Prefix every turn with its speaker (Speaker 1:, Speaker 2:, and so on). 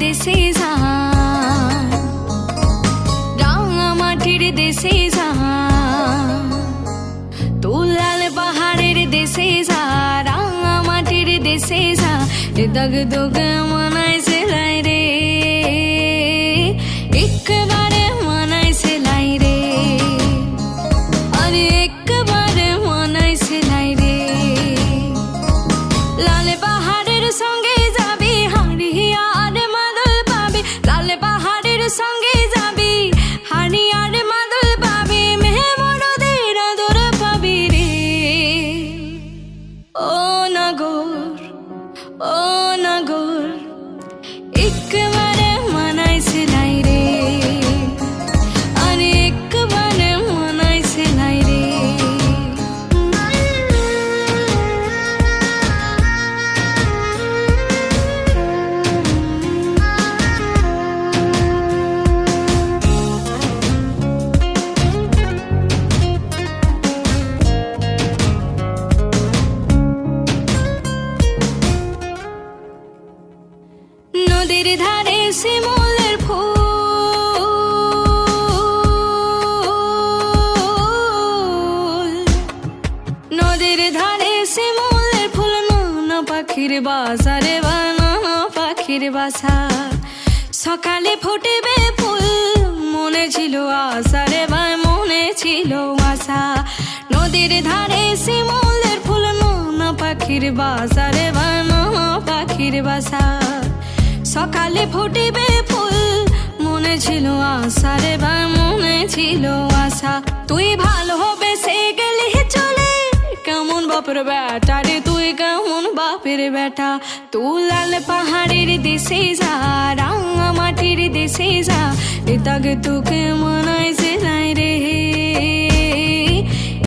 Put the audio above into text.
Speaker 1: দেশে যা রাঙা মাটির দেশে যা তুলাল পাহাড়ের দেশে যা রাঙা মাটির দেশে যা। দগ দগ মানায় নদীর ধারে শিমুলের ফুল। নদীর ধারে শিমুলের ফুল, নানা পাখির বাসারে বানানা পাখির বাসা। সকালে ফুটবে ফুল, মনে ছিল আশারে বা মনে ছিল আশা নদীর ধারে শিমুলের ফুল, নানা পাখির বাসারে বানানা পাখির বাসা। সকালে ফুটিবে ফুল। মনে ছিল আশা রে বা, মনে ছিল আশা। তুই ভালো হবে, সে গেলে চলে। কেমন বাপের বেটা রে, তুই কেমন বাপের বেটা? তুই লাল পাহাড়ের দেশে যা, রাঙা মাটির দেশে যা। এ তাকে তোকে